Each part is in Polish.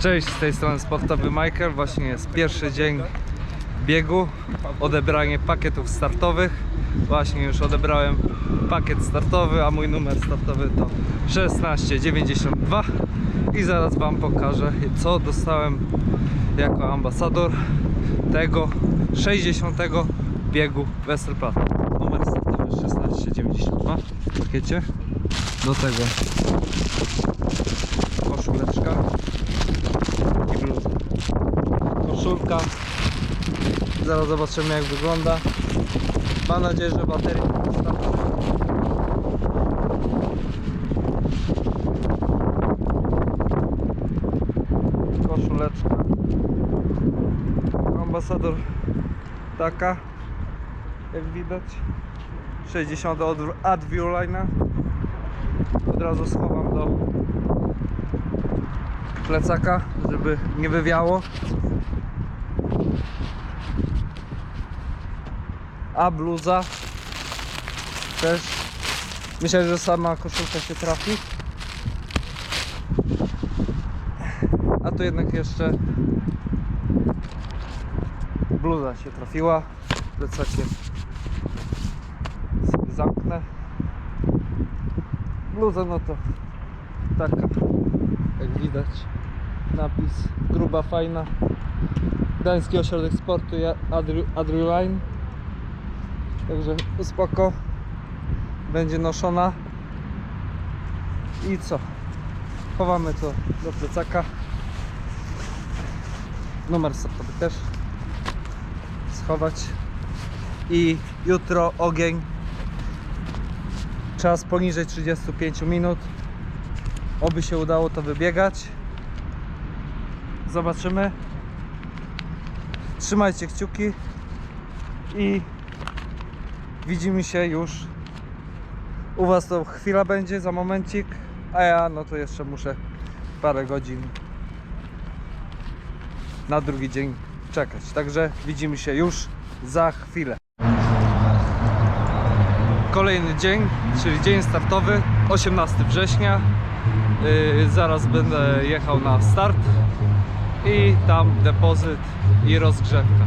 Cześć, z tej strony Sportowy Michael. Właśnie jest pierwszy dzień biegu, odebranie pakietów startowych. Właśnie już odebrałem pakiet startowy, a mój numer startowy to 1692 i zaraz Wam pokażę co dostałem jako ambasador tego 60 biegu Westerplatte. Numer startowy 1692 w pakiecie. Do tego koszuleczka. Koszulka. Zaraz zobaczymy jak wygląda. Mam nadzieję, że bateria wystarczy. Koszuleczka. Ambasador taka jak widać 60 od Adviewline'a od razu schowam do plecaka, żeby nie wywiało. A bluza też myślę, że sama koszulka się trafi. A tu jednak jeszcze bluza się trafiła. Plecakiem sobie zamknę. Bluza no to taka jak widać napis gruba fajna. Gdański Ośrodek Sportu Adri- Adriuline także spoko. Będzie noszona. I co? Chowamy to do plecaka. Numer startowy też schować. I jutro ogień. Czas poniżej 35 minut. Oby się udało to wybiegać. Zobaczymy. Trzymajcie kciuki i widzimy się już. U Was to chwila będzie za momencik, a ja no to jeszcze muszę parę godzin na drugi dzień czekać. Także widzimy się już za chwilę. Kolejny dzień, czyli dzień startowy, 18 września. Yy, zaraz będę jechał na start i tam depozyt i rozgrzewka.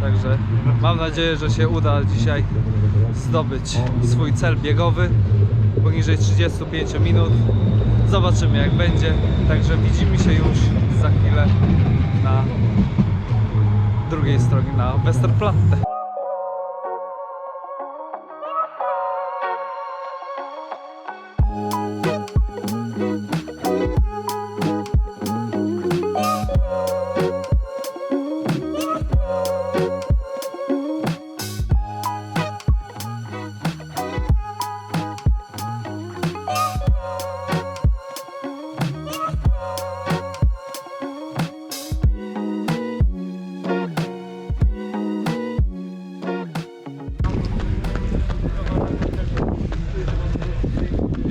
Także mam nadzieję, że się uda dzisiaj zdobyć swój cel biegowy poniżej 35 minut. Zobaczymy jak będzie. Także widzimy się już za chwilę na drugiej stronie na Westerplatte.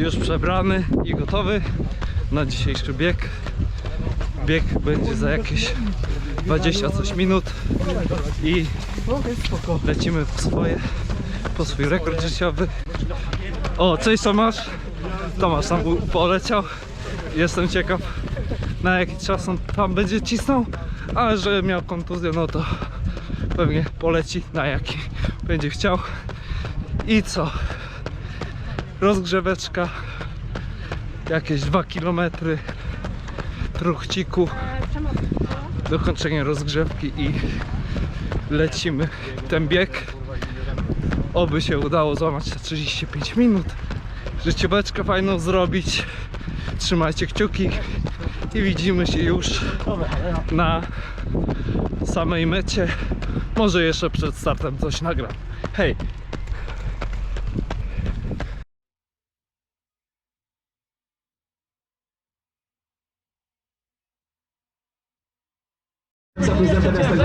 Już przebrany i gotowy na dzisiejszy bieg. Bieg będzie za jakieś 20 coś minut i lecimy po swoje, po swój rekord życiowy. O, cześć Tomasz. Tomasz tam poleciał. Jestem ciekaw na jaki czas on tam będzie cisnął, ale że miał kontuzję, no to pewnie poleci na jaki będzie chciał. I co? Rozgrzeweczka jakieś 2 km truchciku. Dokończenie rozgrzewki i lecimy ten bieg. Oby się udało złamać te 35 minut. Życióweczkę fajną zrobić. Trzymajcie kciuki i widzimy się już na samej mecie. Może jeszcze przed startem coś nagram. Hej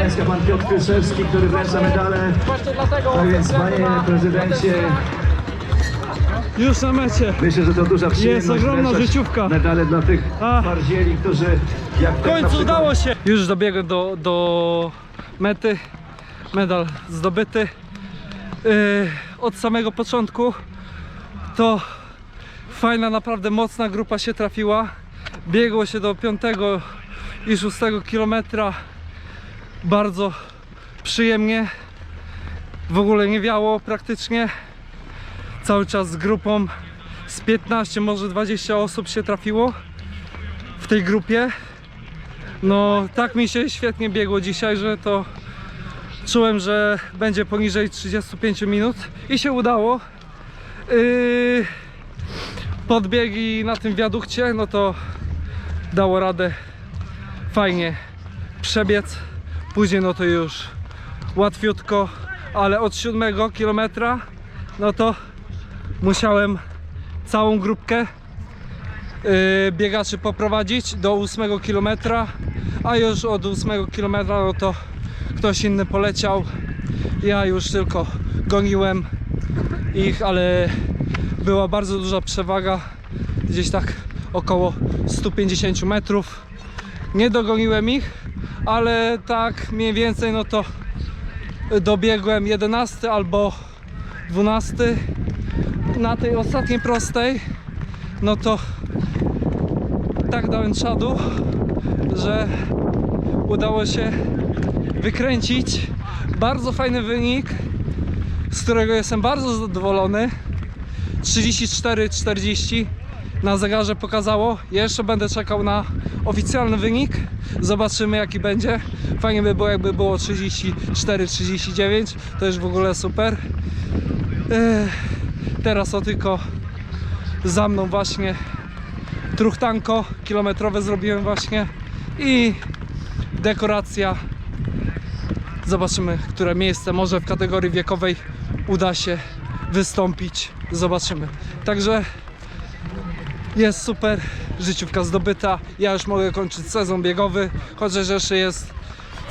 Gdańska, pan Piotr Kryszewski, który wręcza medale. Tak więc panie prezydencie, już na mecie myślę, że to duża przyjemność ogromna wręczać życiówka. Medale dla tych A. twardzieli, którzy jak W końcu udało się! Już dobiegłem do, do mety. Medal zdobyty. Yy, od samego początku to fajna, naprawdę mocna grupa się trafiła. Biegło się do piątego i 6 kilometra bardzo przyjemnie. W ogóle nie wiało praktycznie. Cały czas z grupą z 15, może 20 osób się trafiło w tej grupie. No tak mi się świetnie biegło dzisiaj, że to czułem, że będzie poniżej 35 minut i się udało. Yy, podbiegi na tym wiadukcie, no to dało radę fajnie przebiec. Później no to już łatwiutko, ale od 7 kilometra no to musiałem całą grupkę yy, biegaczy poprowadzić do 8 kilometra, a już od 8 kilometra no to ktoś inny poleciał. Ja już tylko goniłem ich, ale była bardzo duża przewaga, gdzieś tak około 150 metrów. Nie dogoniłem ich, ale tak mniej więcej no to dobiegłem 11 albo 12 na tej ostatniej prostej. No to tak dałem czadu, że udało się wykręcić. Bardzo fajny wynik, z którego jestem bardzo zadowolony. 34-40 na zegarze pokazało. Jeszcze będę czekał na oficjalny wynik. Zobaczymy jaki będzie. Fajnie by było jakby było 34-39. To już w ogóle super. Teraz to tylko za mną właśnie truchtanko kilometrowe zrobiłem właśnie i dekoracja. Zobaczymy, które miejsce może w kategorii wiekowej uda się wystąpić. Zobaczymy. Także jest super, życiówka zdobyta. Ja już mogę kończyć sezon biegowy, chociaż jeszcze jest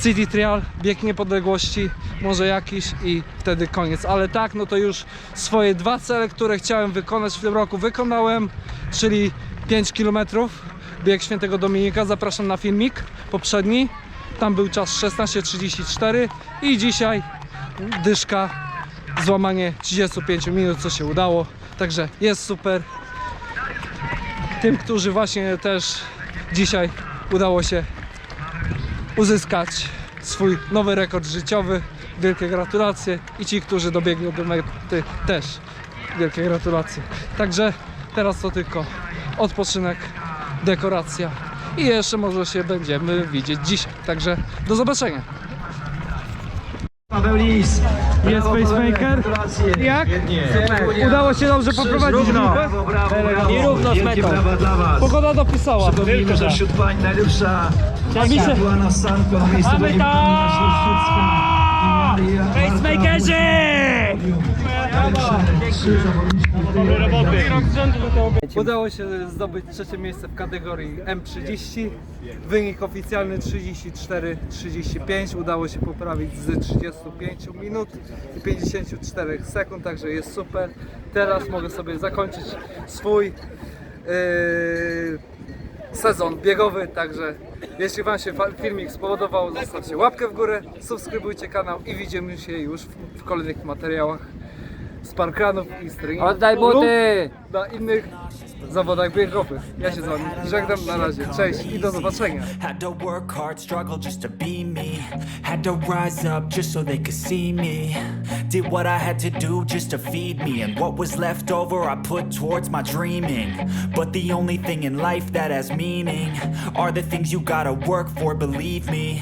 City Trial, bieg niepodległości, może jakiś i wtedy koniec. Ale tak, no to już swoje dwa cele, które chciałem wykonać w tym roku wykonałem, czyli 5 km, bieg Świętego Dominika. Zapraszam na filmik poprzedni. Tam był czas 16.34 i dzisiaj dyszka, złamanie 35 minut, co się udało. Także jest super. Tym, którzy właśnie też dzisiaj udało się uzyskać swój nowy rekord życiowy. Wielkie gratulacje i ci, którzy dobiegną do mety też wielkie gratulacje. Także teraz to tylko odpoczynek, dekoracja i jeszcze może się będziemy widzieć dzisiaj. Także do zobaczenia. Paweł Lis. Jest pacemaker. Jak? Świetnie. Udało się dobrze poprowadzić Równo. grupę? Brawo, brawo, brawo. Nierówno z metą. brawa dla was. Pogoda dopisała. Przypomnijmy, że wśród pań najlepsza A mi się- Svetlana Sanko na miejscu Mamy pani Pacemakerzy! Marta. Tej Udało się zdobyć trzecie miejsce w kategorii M30. Wynik oficjalny 34-35. Udało się poprawić z 35 minut i 54 sekund, także jest super. Teraz mogę sobie zakończyć swój yy, sezon biegowy, także jeśli Wam się filmik spodobał, zostawcie łapkę w górę, subskrybujcie kanał i widzimy się już w, w kolejnych materiałach z parkranów i z treningów Oddaj buty! lub na innych zawodach biegowych. Ja się z Wami żegnam, na razie, cześć i do zobaczenia. Had to work hard, struggle just to be me. Had to rise up just so they could see me. Did what I had to do just to feed me. And what was left over, I put towards my dreaming. But the only thing in life that has meaning are the things you gotta work for, believe me.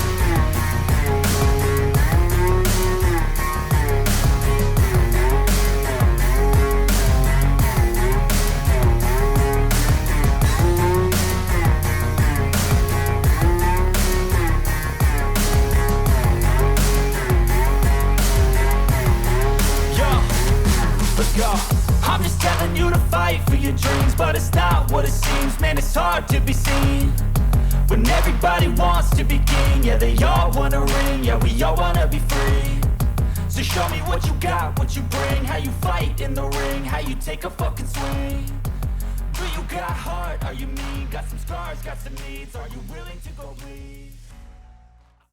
Be seen when everybody wants to be king. Yeah, they all wanna ring. Yeah, we all wanna be free. So show me what you got, what you bring, how you fight in the ring, how you take a fucking swing. Do you got heart? Are you mean? Got some scars, got some needs. Are you willing to go bleed?